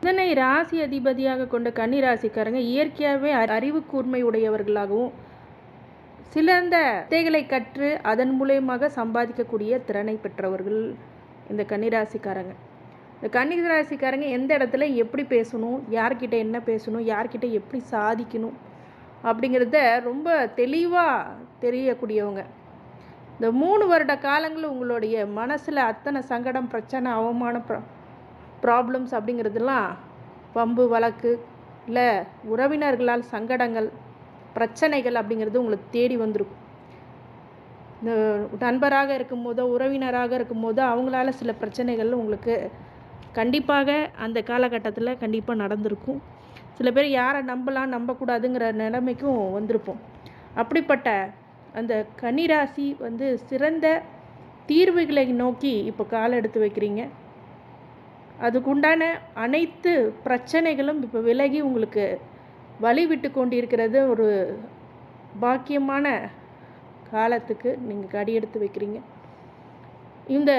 இதனை ராசி அதிபதியாக கொண்ட கன்னி ராசிக்காரங்க இயற்கையாகவே அறிவு கூர்மை உடையவர்களாகவும் சிலந்த வித்தைகளை கற்று அதன் மூலயமாக சம்பாதிக்கக்கூடிய திறனை பெற்றவர்கள் இந்த கன்னிராசிக்காரங்க. இந்த கன்னிராசிக்காரங்க எந்த இடத்துல எப்படி பேசணும் யார்கிட்ட என்ன பேசணும் யார்கிட்ட எப்படி சாதிக்கணும் அப்படிங்கிறத ரொம்ப தெளிவாக தெரியக்கூடியவங்க. இந்த மூணு வருட காலங்கள் உங்களுடைய மனசில் அத்தனை சங்கடம் பிரச்சனை அவமான ப்ராப்ளம்ஸ் அப்படிங்கிறதுலாம் வம்பு வழக்கு இல்லை உறவினர்களால் சங்கடங்கள் பிரச்சனைகள் அப்படிங்கிறது உங்களுக்கு தேடி வந்திருக்கும். இந்த நண்பராக இருக்கும் போதோ உறவினராக இருக்கும் போதோ அவங்களால சில பிரச்சனைகள் உங்களுக்கு கண்டிப்பாக அந்த காலகட்டத்தில் கண்டிப்பாக நடந்திருக்கும். சில பேர் யாரை நம்பலாம் நம்பக்கூடாதுங்கிற நிலைமைக்கும் வந்திருப்போம். அப்படிப்பட்ட அந்த கன்னிராசி வந்து சிறந்த தீர்வுகளை நோக்கி இப்போ கால் எடுத்து வைக்கிறீங்க. அதுக்குண்டான அனைத்து பிரச்சனைகளும் இப்போ விலகி உங்களுக்கு வழி விட்டு கொண்டிருக்கிறது. ஒரு பாக்கியமான காலத்துக்கு நீங்கள் கடி எடுத்து வைக்கிறீங்க. இந்த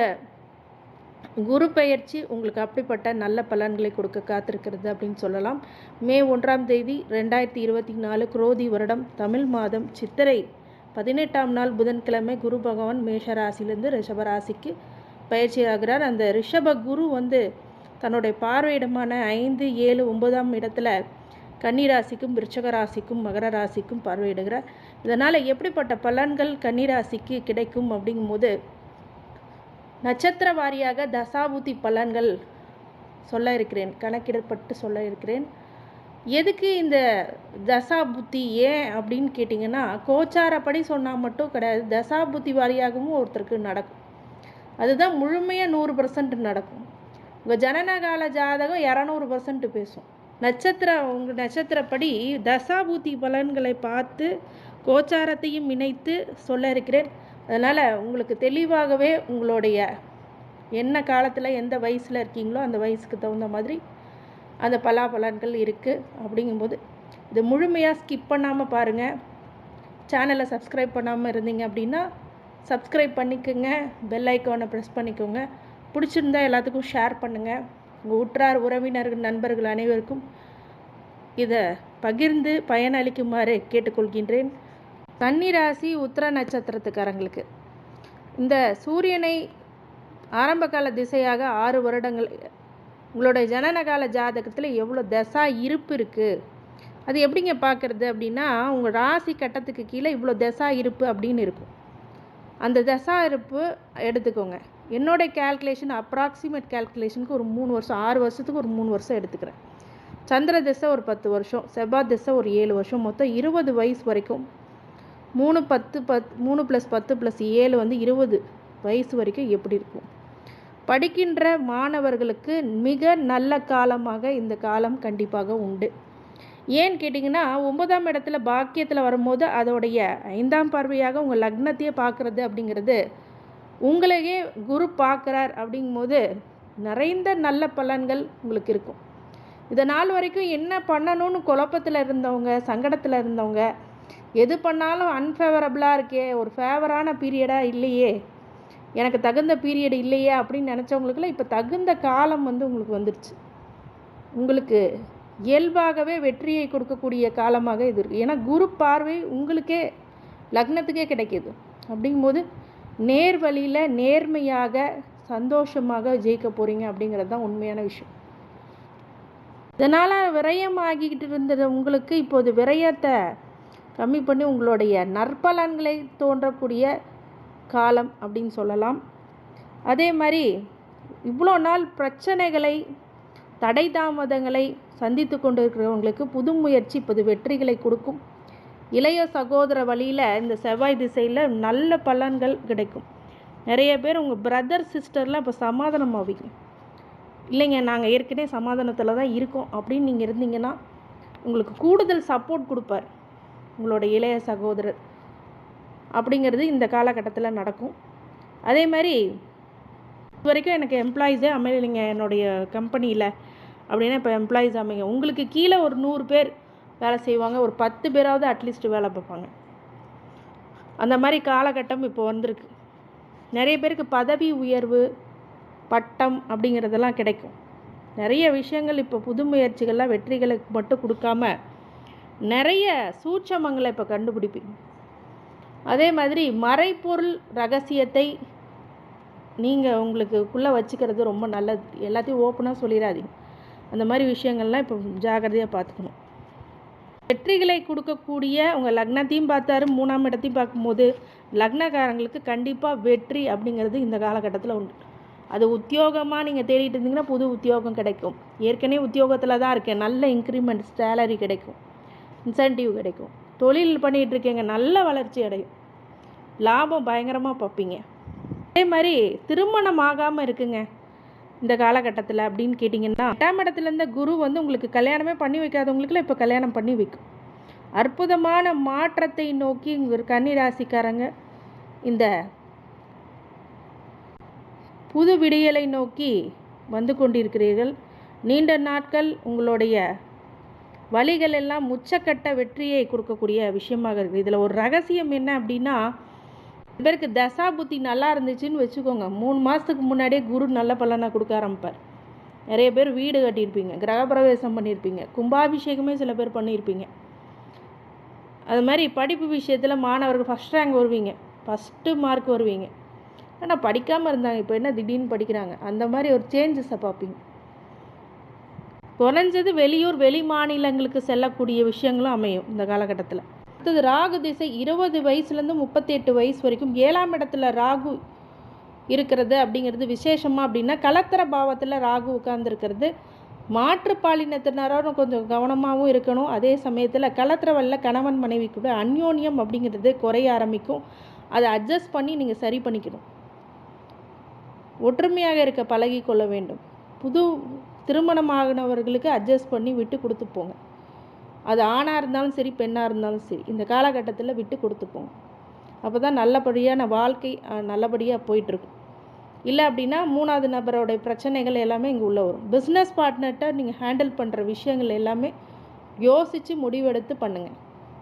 குரு பயிற்சி உங்களுக்கு அப்படிப்பட்ட நல்ல பலன்களை கொடுக்க காத்திருக்கிறது அப்படின்னு சொல்லலாம். மே ஒன்றாம் தேதி ரெண்டாயிரத்தி இருபத்தி நாலு குரோதி வருடம் தமிழ் மாதம் சித்திரை பதினெட்டாம் நாள் புதன்கிழமை குரு பகவான் மேஷ ரிஷபராசிக்கு ரிஷப ராசிக்கு பயிற்சி ஆகிறார் அந்த ரிஷப குரு வந்து தன்னுடைய பார்வையிடமான ஐந்து ஏழு ஒன்பதாம் இடத்துல கன்னிராசிக்கும் விருச்சக ராசிக்கும் மகர ராசிக்கும் பார்வையிடுகிறார். இதனால் எப்படிப்பட்ட பலன்கள் கன்னிராசிக்கு கிடைக்கும் அப்படிங்கும்போது நட்சத்திர வாரியாக தசாபுத்தி பலன்கள் சொல்ல இருக்கிறேன் கணக்கிடப்பட்டு சொல்ல இருக்கிறேன். எதுக்கு இந்த தசாபுத்தி ஏன் அப்படின்னு கேட்டிங்கன்னா கோச்சாரப்படி சொன்னால் மட்டும் கிடையாது தசாபுத்தி வாரியாகவும் ஒருத்தருக்கு நடக்கும். அதுதான் முழுமையாக நூறு பர்சன்ட் நடக்கும். உங்கள் ஜனனகால ஜாதகம் இரநூறு பர்சன்ட் பேசும். நட்சத்திரம் உங்கள் நட்சத்திரப்படி தசாபூத்தி பலன்களை பார்த்து கோச்சாரத்தையும் இணைத்து சொல்ல இருக்கிறேன். அதனால் உங்களுக்கு தெளிவாகவே உங்களுடைய என்ன காலத்தில் எந்த வயசில் இருக்கீங்களோ அந்த வயசுக்கு தகுந்த மாதிரி அந்த பலாபலன்கள் இருக்குது அப்படிங்கும்போது இது முழுமையாக ஸ்கிப் பண்ணாமல் பாருங்கள் சேனலை சப்ஸ்கிரைப் பண்ணாமல் இருந்தீங்க அப்படின்னா சப்ஸ்கிரைப் பண்ணிக்கோங்க. பெல் ஐக்கானை ப்ரெஸ் பண்ணிக்கோங்க. பிடிச்சிருந்தா எல்லாத்துக்கும் ஷேர் பண்ணுங்கள் உங்கள் உற்றார் உறவினர்கள் நண்பர்கள் அனைவருக்கும் இதை பகிர்ந்து பயனளிக்குமாறு கேட்டுக்கொள்கின்றேன். கன்னிராசி உத்திர நட்சத்திரத்துக்காரங்களுக்கு இந்த சூரியனை ஆரம்பகால திசையாக ஆறு வருடங்கள் உங்களுடைய ஜனனகால ஜாதகத்தில் எவ்வளோ தசா இருப்பு இருக்குது அது எப்படிங்க பார்க்குறது அப்படின்னா உங்கள் ராசி கட்டத்துக்கு கீழே இவ்வளோ தசா இருப்பு அப்படின்னு இருக்கும். அந்த தசா இருப்பு எடுத்துக்கோங்க. என்னோட கேல்குலேஷன் அப்ராக்சிமேட் கேல்குலேஷனுக்கு ஒரு மூணு வருஷம் ஆறு வருஷத்துக்கு ஒரு மூணு வருஷம் எடுத்துக்கிறேன். சந்திர திசை ஒரு பத்து வருஷம் செவ்வாய் திசை ஒரு ஏழு வருஷம். மொத்தம் இருபது வயசு வரைக்கும் மூணு பத்து பத் மூணு ப்ளஸ் பத்து ப்ளஸ் ஏழு வந்து இருபது வயசு வரைக்கும் எப்படி இருக்கும்? படிக்கின்ற மாணவர்களுக்கு மிக நல்ல காலமாக இந்த காலம் கண்டிப்பாக உண்டு. ஏன்னு கேட்டிங்கன்னா ஒன்பதாம் இடத்துல பாக்கியத்தில் வரும்போது அதோடைய ஐந்தாம் பார்வையாக உங்கள் லக்னத்தையே பார்க்குறது அப்படிங்கிறது உங்களையே குரு பார்க்குறார் அப்படிங்கும்போது நிறைந்த நல்ல பலன்கள் உங்களுக்கு இருக்கும். இதை நாள் வரைக்கும் என்ன பண்ணணும்னு குழப்பத்தில் இருந்தவங்க சங்கடத்தில் இருந்தவங்க எது பண்ணாலும் அன்ஃபேவரபுளாக இருக்கே ஒரு ஃபேவரான பீரியடாக இல்லையே எனக்கு தகுந்த பீரியட் இல்லையே அப்படின்னு நினச்சவங்களுக்குலாம் இப்போ தகுந்த காலம் வந்து உங்களுக்கு வந்துடுச்சு உங்களுக்கு இயல்பாகவே வெற்றியை கொடுக்கக்கூடிய காலமாக இது இருக்குது ஏன்னா குரு பார்வை உங்களுக்கே லக்னத்துக்கே கிடைக்கிது. அப்படிங்கும்போது நேர் வழியில் நேர்மையாக சந்தோஷமாக ஜெயிக்க போகிறீங்க அப்படிங்கிறது தான் உண்மையான விஷயம். இதனால் விரயமாகிக்கிட்டு இருந்தது உங்களுக்கு இப்போது விரயத்தை கம்மி பண்ணி உங்களுடைய நற்பலன்களை தோன்றக்கூடிய காலம் அப்படின்னு சொல்லலாம். அதே மாதிரி இவ்வளோ நாள் பிரச்சனைகளை தடை தாமதங்களை சந்தித்து கொண்டு இருக்கிறவங்களுக்கு புது முயற்சி இப்போது வெற்றிகளை கொடுக்கும். இளைய சகோதர வழியில் இந்த செவ்வாய் திசையில் நல்ல பலன்கள் கிடைக்கும். நிறைய பேர் உங்கள் பிரதர் சிஸ்டர்லாம் இப்போ சமாதானம் ஆவீங்க இல்லைங்க நாங்கள் ஏற்கனவே சமாதானத்தில் தான் இருக்கோம் அப்படின்னு நீங்கள் இருந்தீங்கன்னா உங்களுக்கு கூடுதல் சப்போர்ட் கொடுப்பார் உங்களோட இளைய சகோதரர். அப்படிங்கிறது இந்த காலகட்டத்தில் நடக்கும். அதே மாதிரி இது வரைக்கும் எனக்கு எம்ப்ளாயீஸே அமையலைங்க என்னுடைய கம்பெனியில் அப்படின்னா இப்போ எம்ப்ளாயீஸ் அமைங்க. உங்களுக்கு கீழே ஒரு நூறு பேர் வேலை செய்வாங்க. ஒரு பத்து பேராவது அட்லீஸ்ட் வேலை பார்ப்பாங்க. அந்த மாதிரி காலகட்டம் இப்போ வந்திருக்கு. நிறைய பேருக்கு பதவி உயர்வு பட்டம் அப்படிங்கிறதெல்லாம் கிடைக்கும். நிறைய விஷயங்கள் இப்போ புது முயற்சிகள்லாம் வெற்றிகளுக்கு மட்டும் கொடுக்காம நிறைய சூட்சமங்களை இப்போ கண்டுபிடிப்பீங்க அதே மாதிரி மறைப்பொருள் ரகசியத்தை நீங்கள் உங்களுக்குள்ளே வச்சுக்கிறது ரொம்ப நல்லது. எல்லாத்தையும் ஓப்பனாக சொல்லிடாதீங்க. அந்த மாதிரி விஷயங்கள்லாம் இப்போ ஜாகிரதையாக பார்த்துக்கணும். வெற்றிகளை கொடுக்கக்கூடிய உங்கள் லக்னத்தையும் பார்த்தாரு மூணாம் இடத்தையும் பார்க்கும்போது லக்னக்காரங்களுக்கு கண்டிப்பாக வெற்றி அப்படிங்கிறது இந்த காலகட்டத்தில் உண்டு. அது உத்தியோகமாக நீங்கள் தேடிட்டு இருந்தீங்கன்னா புது உத்தியோகம் கிடைக்கும். ஏற்கனவே உத்தியோகத்தில் தான் இருக்கேன். நல்ல இன்க்ரிமெண்ட் சேலரி கிடைக்கும். இன்சென்டிவ் கிடைக்கும். தொழில் பண்ணிகிட்டு இருக்கீங்க. நல்ல வளர்ச்சி அடையும். லாபம் பயங்கரமாக பார்ப்பீங்க. அதே மாதிரி திருமணம் ஆகாமல் இருக்குங்க. இந்த காலகட்டத்தில் அப்படின்னு கேட்டிங்கன்னா எட்டாம் இடத்துல இருந்த குரு வந்து உங்களுக்கு கல்யாணமே பண்ணி வைக்காதவங்களுக்குலாம் இப்போ கல்யாணம் பண்ணி வைக்கும் அற்புதமான மாற்றத்தை நோக்கி உங்கள் கன்னி ராசிக்காரங்க இந்த புது விடியலை நோக்கி வந்து கொண்டிருக்கிறீர்கள். நீண்ட நாட்கள் உங்களுடைய வழிகள் எல்லாம் உச்சக்கட்ட வெற்றியை கொடுக்கக்கூடிய விஷயமாக இருக்குது இதில் ஒரு ரகசியம் என்ன அப்படின்னா இவருக்கு பேருக்கு தசா புத்தி நல்லா இருந்துச்சுன்னு வச்சுக்கோங்க. மூணு மாதத்துக்கு முன்னாடியே குரு நல்ல பலனை கொடுக்க ஆரம்பிப்பார். நிறைய பேர் வீடு கட்டியிருப்பீங்க கிரகப்பிரவேசம் பண்ணியிருப்பீங்க கும்பாபிஷேகமே சில பேர் பண்ணியிருப்பீங்க. அது மாதிரி படிப்பு விஷயத்தில் மாணவர்கள் ஃபஸ்ட் ரேங்க் வருவீங்க ஃபஸ்ட்டு மார்க் வருவீங்க. ஆனால் படிக்காமல் இருந்தாங்க இப்போ என்ன திடீர்னு படிக்கிறாங்க? அந்த மாதிரி ஒரு சேஞ்சஸை பார்ப்பீங்க. குறைஞ்சது வெளியூர் வெளி மாநிலங்களுக்கு செல்லக்கூடிய விஷயங்களும் அமையும் இந்த காலகட்டத்தில். அடுத்தது ராகு திசை இருபது வயசுலேருந்து முப்பத்தி எட்டு வயசு வரைக்கும் ஏழாம் இடத்துல ராகு இருக்கிறது அப்படிங்கிறது விசேஷமாக அப்படின்னா கலத்திர பாவத்தில் ராகு உட்கார்ந்துருக்கிறது. மாற்றுப்பாலினத்தினரும் கொஞ்சம் கவனமாகவும் இருக்கணும். அதே சமயத்தில் கலத்திரவல்ல கணவன் மனைவி கூட அந்யோன்யம் அப்படிங்கிறது குறைய ஆரம்பிக்கும். அதை அட்ஜஸ்ட் பண்ணி நீங்கள் சரி பண்ணிக்கணும். ஒற்றுமையாக இருக்க பழகி கொள்ள வேண்டும். புது திருமணமாகினவர்களுக்கு அட்ஜஸ்ட் பண்ணி விட்டு கொடுத்து போங்க. அது ஆணாக இருந்தாலும் சரி பெண்ணாக இருந்தாலும் சரி இந்த காலகட்டத்தில் விட்டு கொடுத்துப்போம். அப்போ தான் நல்லபடியான வாழ்க்கை நல்லபடியாக போயிட்டுருக்கும். இல்லை அப்படின்னா மூணாவது நபரோடைய பிரச்சனைகள் எல்லாமே இங்கே உள்ளே வரும். பிஸ்னஸ் பார்ட்னர்கிட்ட நீங்கள் ஹேண்டில் பண்ணுற விஷயங்கள் எல்லாமே யோசித்து முடிவெடுத்து பண்ணுங்கள்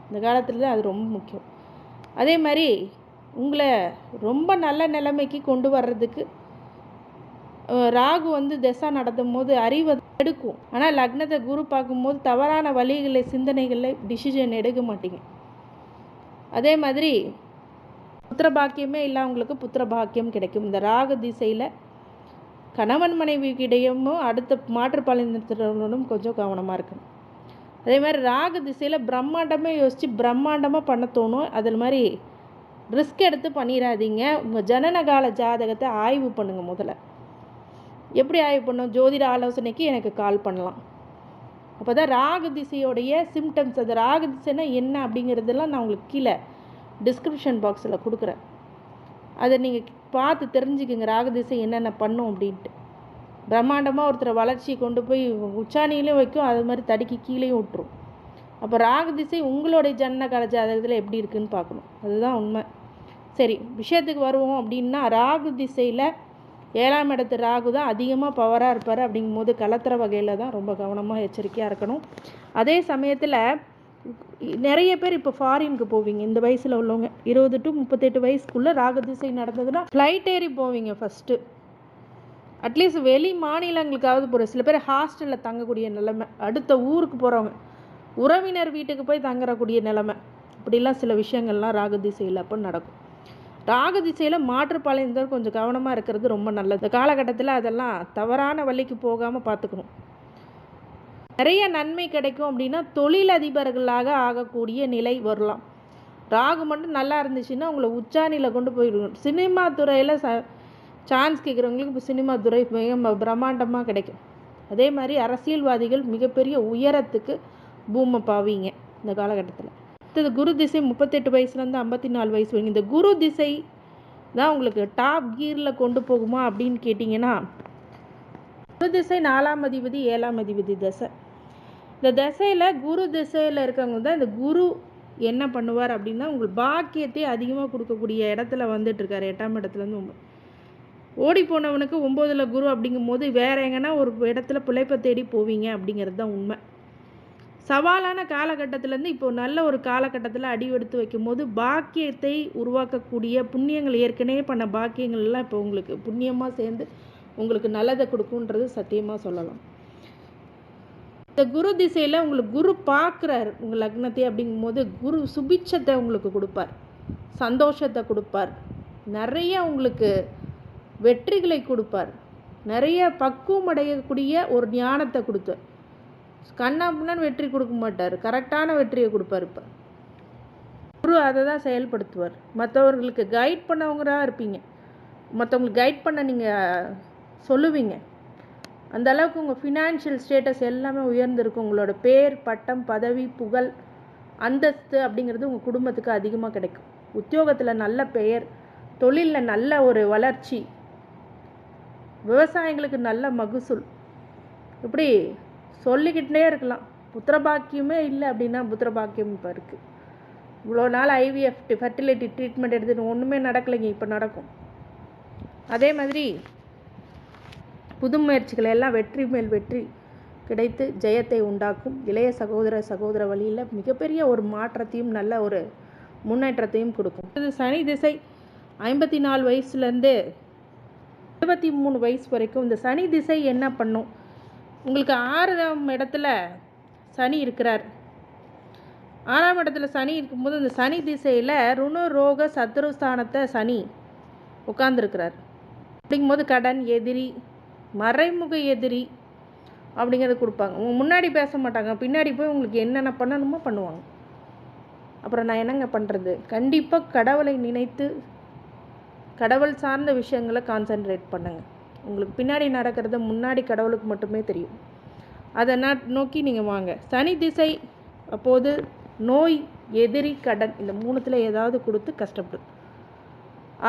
இந்த காலத்தில் தான் அது ரொம்ப முக்கியம். அதே மாதிரி உங்களை ரொம்ப நல்ல நிலைமைக்கு கொண்டு வர்றதுக்கு ராகு வந்து திசா நடத்தும் போது அறிவு எடுக்கும். ஆனால் லக்னத்தை குரு பார்க்கும்போது தவறான வழிகளை சிந்தனைகளில் டிசிஷன் எடுக்க மாட்டீங்க. அதே மாதிரி புத்திர பாக்கியமே இல்லாதவங்களுக்கு புத்திர பாக்கியம் கிடைக்கும். இந்த ராகு திசையில் கணவன் மனைவிக்கிடையும் அடுத்த மாற்றுப்பாலினத்தினரும் கொஞ்சம் கவனமாக இருக்கணும். அதே மாதிரி ராகு திசையில் பிரம்மாண்டமே யோசித்து பிரம்மாண்டமாக பண்ண தோணும். அதில் மாதிரி ரிஸ்க் எடுத்து பண்ணிடாதீங்க உங்கள் ஜனனகால ஜாதகத்தை ஆய்வு பண்ணுங்கள் முதல்ல. எப்படி ஆய்வு பண்ணும்? ஜோதிட ஆலோசனைக்கு எனக்கு கால் பண்ணலாம். அப்போ தான் ராகு திசையோடைய சிம்டம்ஸ் அது ராகு திசைனா என்ன அப்படிங்கிறதெல்லாம் நான் உங்களுக்கு கீழே டிஸ்கிரிப்ஷன் பாக்ஸில் கொடுக்குறேன். அதை நீங்கள் பார்த்து தெரிஞ்சுக்குங்க ராகு திசை என்னென்ன பண்ணும் அப்படின்ட்டு. பிரம்மாண்டமாக ஒருத்தரை வளர்ச்சி கொண்டு போய் உச்சாணியிலையும் வைக்கும் அது மாதிரி தடுக்கி கீழேயும் விட்டுரும். அப்போ ராகு திசை உங்களுடைய ஜன்ன கல ஜாதகத்தில் எப்படி இருக்குன்னு பார்க்கணும். அதுதான் உண்மை. சரி விஷயத்துக்கு வருவோம் அப்படின்னா ராகு திசையில் ஏழாம் இடத்து ராகு தான் அதிகமாக பவராக இருப்பார் அப்படிங்கும்போது கலத்துற வகையில் தான் ரொம்ப கவனமாக எச்சரிக்கையாக இருக்கணும். அதே சமயத்தில் நிறைய பேர் இப்போ ஃபாரினுக்கு போவீங்க. இந்த வயசில் உள்ளவங்க இருபது டு முப்பத்தெட்டு வயசுக்குள்ளே ராகு திசை நடந்ததுன்னா ஃப்ளைட் ஏறி போவீங்க ஃபஸ்ட்டு அட்லீஸ்ட் வெளி மாநிலங்களுக்காவது போகிற சில பேர் ஹாஸ்டலில் தங்கக்கூடிய நிலைமை. அடுத்த ஊருக்கு போகிறவங்க உறவினர் வீட்டுக்கு போய் தங்குறக்கூடிய நிலைமை. இப்படிலாம் சில விஷயங்கள்லாம் ராகு திசையில் அப்போ நடக்கும். ராகு திசையில் மாற்றுப்பாளையந்தர் கொஞ்சம் கவனமாக இருக்கிறது ரொம்ப நல்லது. இந்த காலகட்டத்தில் அதெல்லாம் தவறான வழிக்கு போகாமல் பார்த்துக்கணும் நிறைய நன்மை கிடைக்கும் அப்படின்னா தொழிலதிபர்களாக ஆகக்கூடிய நிலை வரலாம். ராகு மட்டும் நல்லா இருந்துச்சுன்னா உங்களை உச்சாணியில் கொண்டு போயிடும் சினிமா துறையில் ச சான்ஸ் கேட்குறவங்களுக்கு இப்போ சினிமா துறை மிக பிரம்மாண்டமாக கிடைக்கும். அதே மாதிரி அரசியல்வாதிகள் மிகப்பெரிய உயரத்துக்கு பூமை பாவீங்க இந்த காலகட்டத்தில். அடுத்தது குரு திசை முப்பத்தெட்டு வயசுலேருந்து ஐம்பத்தி நாலு வயசு வரைக்கும். இந்த குரு திசை தான் உங்களுக்கு டாப் கீரில் கொண்டு போகுமா அப்படின்னு கேட்டிங்கன்னா குரு திசை நாலாம் அதிபதி ஏழாம் அதிபதி தசை. இந்த தசையில் குரு திசையில் இருக்கவங்க தான் இந்த குரு என்ன பண்ணுவார் அப்படின்னா உங்களுக்கு பாக்கியத்தை அதிகமாக கொடுக்கக்கூடிய இடத்துல வந்துட்டுருக்காரு எட்டாம் இடத்துலேருந்து ஒம்பது ஓடி போனவனுக்கு ஒம்போதில் குரு அப்படிங்கும்போது வேறு எங்கன்னா ஒரு இடத்துல பிழைப்பை தேடி போவீங்க அப்படிங்கிறது தான் உண்மை. சவாலான காலகட்டத்திலேருந்து இப்போ நல்ல ஒரு காலகட்டத்தில் அடிவெடுத்து வைக்கும்போது பாக்கியத்தை உருவாக்கக்கூடிய புண்ணியங்கள் ஏற்கனவே பண்ண பாக்கியங்கள் எல்லாம் இப்போ உங்களுக்கு புண்ணியமாக சேர்ந்து உங்களுக்கு நல்லதை கொடுக்குன்றது சத்தியமாக சொல்லலாம். இந்த குரு திசையில் உங்களுக்கு குரு பார்க்குறார் உங்கள் லக்னத்தை அப்படிங்கும்போது குரு சுபிட்சத்தை உங்களுக்கு கொடுப்பார் சந்தோஷத்தை கொடுப்பார் நிறைய உங்களுக்கு வெற்றிகளை கொடுப்பார் நிறைய பக்குவம் அடையக்கூடிய ஒரு ஞானத்தை கொடுத்தார் கண்ணாப்புன்னு வெற்றி கொடுக்க மாட்டார். கரெக்டான வெற்றியை கொடுப்பார் இப்போ. குரு அதை தான் செயல்படுத்துவார். மற்றவர்களுக்கு கைட் பண்ணவங்களாக இருப்பீங்க. மற்றவங்களுக்கு கைட் பண்ண நீங்கள் சொல்லுவீங்க. அந்த அளவுக்கு உங்கள் ஃபினான்ஷியல் ஸ்டேட்டஸ் எல்லாமே உயர்ந்திருக்கும். உங்களோட பேர் பட்டம் பதவி புகழ் அந்தஸ்து அப்படிங்கிறது உங்கள் குடும்பத்துக்கு அதிகமாக கிடைக்கும். உத்தியோகத்தில் நல்ல பெயர் தொழிலில் நல்ல ஒரு வளர்ச்சி விவசாயிங்களுக்கு நல்ல மகசூல். இப்படி சொல்லிக்கிட்டே இருக்கலாம். புத்திரபாக்கியமே இல்லை அப்படின்னா புத்திரபாக்கியம் இப்போ இருக்குது இவ்வளோ நாள் ஐவிஎஃப் ஃபர்டிலிட்டி ட்ரீட்மெண்ட் எடுத்துட்டு ஒன்றுமே நடக்கலைங்க இப்போ நடக்கும். அதே மாதிரி புது முயற்சிகள் எல்லாம் வெற்றி மேல் வெற்றி கிடைத்து ஜெயத்தை உண்டாக்கும். இளைய சகோதர சகோதர வழியில் மிகப்பெரிய ஒரு மாற்றத்தையும் நல்ல ஒரு முன்னேற்றத்தையும் கொடுக்கும். இது சனி திசை. ஐம்பத்தி நாலு வயசுலேருந்து இருபத்தி மூணு வயசு வரைக்கும் இந்த சனி திசை என்ன பண்ணும்? உங்களுக்கு ஆறாம் இடத்துல சனி இருக்கிறார். ஆறாம் இடத்துல சனி இருக்கும்போது அந்த சனி திசையில் ருணு ரோக சத்ருஸ்தானத்தை சனி உட்கார்ந்துருக்கிறார். அப்படிங்கும்போது கடன் எதிரி மறைமுக எதிரி அப்படிங்கிறது கொடுப்பாங்க. முன்னாடி பேச மாட்டாங்க. பின்னாடி போய் உங்களுக்கு என்னென்ன பண்ணணுமோ பண்ணுவாங்க. அப்புறம் நான் என்னங்க பண்ணுறது கண்டிப்பாக கடவுளை நினைத்து கடவுள் சார்ந்த விஷயங்களை கான்சென்ட்ரேட் பண்ணுங்க. உங்களுக்கு பின்னாடி நடக்கிறத முன்னாடி கடவுளுக்கு மட்டுமே தெரியும். அதை நான் நோக்கி நீங்கள் வாங்க. சனி திசை அப்போது நோய் எதிரி கடன் இந்த மூணுத்தில் ஏதாவது கொடுத்து கஷ்டப்படும்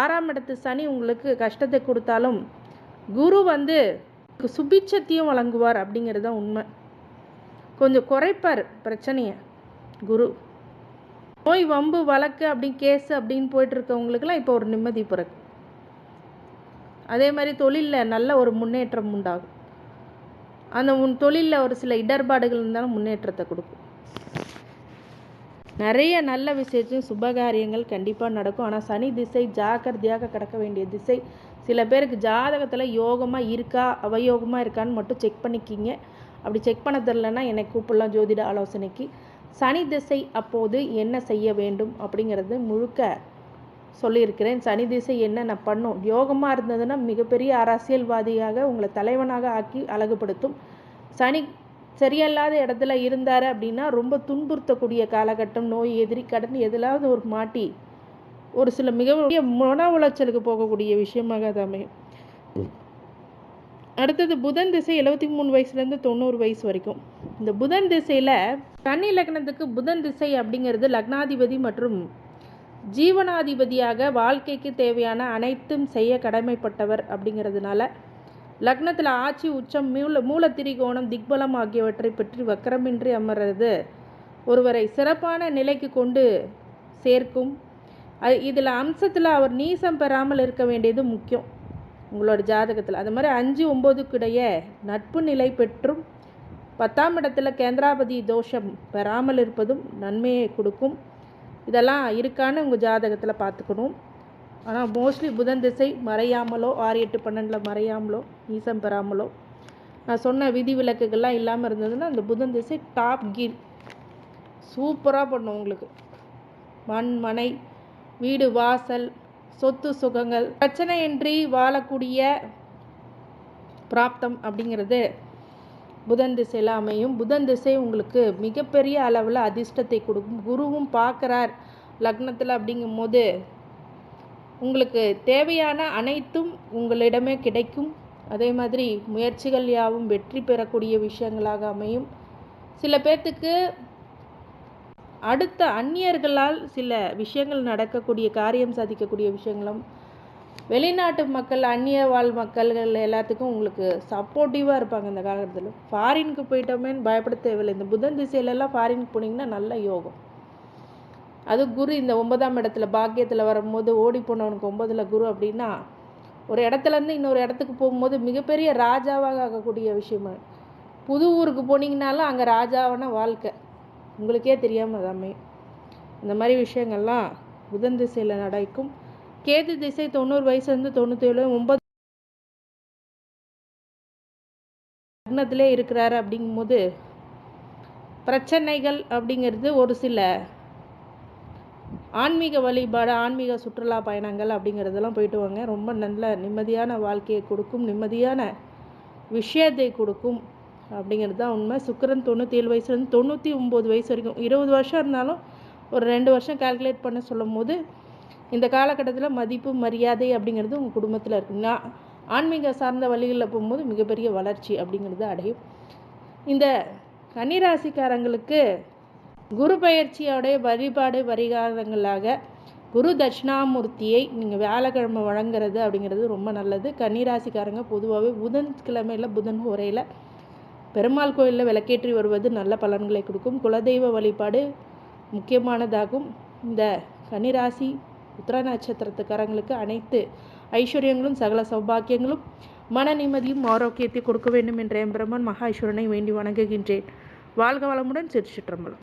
ஆறாம் இடத்து சனி உங்களுக்கு கஷ்டத்தை கொடுத்தாலும் குரு வந்து சுபிட்சத்தையும் வழங்குவார் அப்படிங்கிறது தான் உண்மை. கொஞ்சம் குறைப்பார் பிரச்சனையை. குரு நோய் வம்பு வழக்கு அப்படி கேஸ் அப்படின்னு போயிட்டு இருக்கவங்களுக்குலாம் இப்போ ஒரு நிம்மதி பிறகு. அதே மாதிரி தொழிலில் நல்ல ஒரு முன்னேற்றம் உண்டாகும். அந்த உன் தொழிலில் ஒரு சில இடர்பாடுகள் இருந்தாலும் முன்னேற்றத்தை கொடுக்கும். நிறைய நல்ல விசேஷம் சுபகாரியங்கள் கண்டிப்பாக நடக்கும். ஆனால் சனி திசை ஜாக்கிரதையாக கிடக்க வேண்டிய திசை. சில பேருக்கு ஜாதகத்தில் யோகமாக இருக்கா அவயோகமாக இருக்கான்னு மட்டும் செக் பண்ணிக்கிங்க. அப்படி செக் பண்ண தெரிலனா என்னை கூப்பிடலாம் ஜோதிட ஆலோசனைக்கு. சனி திசை அப்போது என்ன செய்ய வேண்டும் அப்படிங்கிறது முழுக்க சொல்லியிருக்கிறேன். சனி திசை என்னென்ன பண்ணும்? யோகமாக இருந்ததுன்னா மிகப்பெரிய அரசியல்வாதியாக உங்களை தலைவனாக ஆக்கி அழகுபடுத்தும். சனி சரியில்லாத இடத்துல இருந்தார் அப்படின்னா ரொம்ப துன்புறுத்தக்கூடிய காலகட்டம் நோய் எதிரி கடன் எதிலாவது ஒரு மாட்டி ஒரு சில மிக மன உளைச்சலுக்கு போகக்கூடிய விஷயமாக அது அமையும். அடுத்தது புதன் திசை எழுபத்தி மூணு வயசுலேருந்து தொண்ணூறு வயசு வரைக்கும். இந்த புதன் திசையில் கன்னி லக்னத்துக்கு புதன் திசை அப்படிங்கிறது லக்னாதிபதி மற்றும் ஜீவனாதிபதியாக வாழ்க்கைக்கு தேவையான அனைத்தும் செய்ய கடமைப்பட்டவர் அப்படிங்கிறதுனால லக்னத்தில் ஆட்சி உச்சம் மூல மூல திரிகோணம் திக்பலம் ஆகியவற்றை பற்றி வக்கரமின்றி அமர்றது ஒருவரை சிறப்பான நிலைக்கு கொண்டு சேர்க்கும். அது இதில் அம்சத்தில் அவர் நீசம் பெறாமல் இருக்க வேண்டியது முக்கியம். உங்களோட ஜாதகத்தில். அது மாதிரி அஞ்சு ஒம்போதுக்கிடைய நட்பு நிலை பெற்றும் பத்தாம் இடத்துல கேந்திராபதி தோஷம் பெறாமல் இருப்பதும் நன்மையை கொடுக்கும். இதெல்லாம் இருக்கான்னு உங்கள் ஜாதகத்தில் பார்த்துக்கணும் ஆனால் மோஸ்ட்லி புதன் திசை மறையாமலோ ஆறு எட்டு பன்னெண்டில் மறையாமலோ நீசம் பெறாமலோ. நான் சொன்ன விதி விலக்குகள்லாம் இல்லாமல் இருந்ததுன்னா அந்த புதன் திசை டாப் கீர் சூப்பராக பண்ணும் உங்களுக்கு. மண் மனை வீடு வாசல் சொத்து சுகங்கள். பிரச்சனையின்றி வாழக்கூடிய பிராப்தம் அப்படிங்கிறது புதன் திசையில் அமையும். புதன் திசை உங்களுக்கு மிகப்பெரிய அளவில் அதிர்ஷ்டத்தை கொடுக்கும். குருவும் பார்க்குறார் லக்னத்தில் அப்படிங்கும்போது உங்களுக்கு தேவையான அனைத்தும் உங்களிடமே கிடைக்கும். அதே மாதிரி முயற்சிகள் யாவும் வெற்றி பெறக்கூடிய விஷயங்களாக அமையும். சில பேர்த்துக்கு அடுத்த அந்நியர்களால் சில விஷயங்கள் நடக்கக்கூடிய காரியம் சாதிக்கக்கூடிய விஷயங்களும் வெளிநாட்டு மக்கள் அந்நிய வாழ் மக்கள்கள் எல்லாத்துக்கும் உங்களுக்கு சப்போர்ட்டிவாக இருப்பாங்க இந்த காலத்தில் ஃபாரினுக்கு போயிட்டோமேன்னு பயப்பட தேவையில்லை. இந்த புதன் திசையிலலாம் ஃபாரினுக்கு போனீங்கன்னா நல்ல யோகம். அது குரு இந்த ஒன்பதாம் இடத்துல பாக்கியத்தில் வரும்போது ஓடி போனவனுக்கு ஒன்பதில் குரு அப்படின்னா ஒரு இடத்துலேருந்து இன்னொரு இடத்துக்கு போகும்போது மிகப்பெரிய ராஜாவாக ஆகக்கூடிய விஷயம் புது ஊருக்கு போனீங்கனாலும் அங்கே ராஜாவான வாழ்க்கை. உங்களுக்கே தெரியாமல் அதாமே இந்த மாதிரி விஷயங்கள்லாம் புதன் திசையில் நடக்கும். கேது திசை தொண்ணூறு வயசுலேருந்து தொண்ணூற்றேழு ஒன்பது லக்னத்திலே இருக்கிறாரு அப்படிங்கும்போது பிரச்சனைகள் அப்படிங்கிறது ஒரு சில ஆன்மீக வழிபாடு ஆன்மீக சுற்றுலா பயணங்கள் அப்படிங்கிறதெல்லாம் போயிட்டு வாங்க. ரொம்ப நல்ல நிம்மதியான வாழ்க்கையை கொடுக்கும் நிம்மதியான விஷயத்தை கொடுக்கும் அப்படிங்கிறது தான் உண்மை. சுக்கிரன் தொண்ணூற்றி ஏழு வயசுலேருந்து தொண்ணூற்றி ஒம்பது வயசு வரைக்கும் இருபது வருஷம் இருந்தாலும் ஒரு ரெண்டு வருஷம் கால்குலேட் பண்ண சொல்லும் போது இந்த காலகட்டத்தில் மதிப்பு மரியாதை அப்படிங்கிறது உங்கள் குடும்பத்தில் இருக்குன்னா ஆன்மீக சார்ந்த வழிகளில் போகும்போது மிகப்பெரிய வளர்ச்சி அப்படிங்கிறது அடையும். இந்த கன்னிராசிக்காரங்களுக்கு குரு பயிற்சியோடைய வழிபாடு பரிகாரங்களாக குரு தட்சிணாமூர்த்தியை நீங்கள் வியாழக்கிழமை வழங்குறது அப்படிங்கிறது ரொம்ப நல்லது. கன்னிராசிக்காரங்க பொதுவாகவே புதன் கிழமையில் புதன் உரையில் பெருமாள் கோயிலில் விளக்கேற்றி வருவது நல்ல பலன்களை கொடுக்கும். குலதெய்வ வழிபாடு முக்கியமானதாகும். இந்த கன்னிராசி உத்திர நட்சத்திரத்துக்காரங்களுக்கு அனைத்து ஐஸ்வர்யங்களும் சகல சௌபாக்கியங்களும் மன நிம்மதியும் ஆரோக்கியத்தை கொடுக்க வேண்டும் என்ற எம்பிரமன் மகா ஐஸ்வரனை வேண்டி வணங்குகின்றேன். வாழ்க வளமுடன் சிறு சிற்றம்பலம்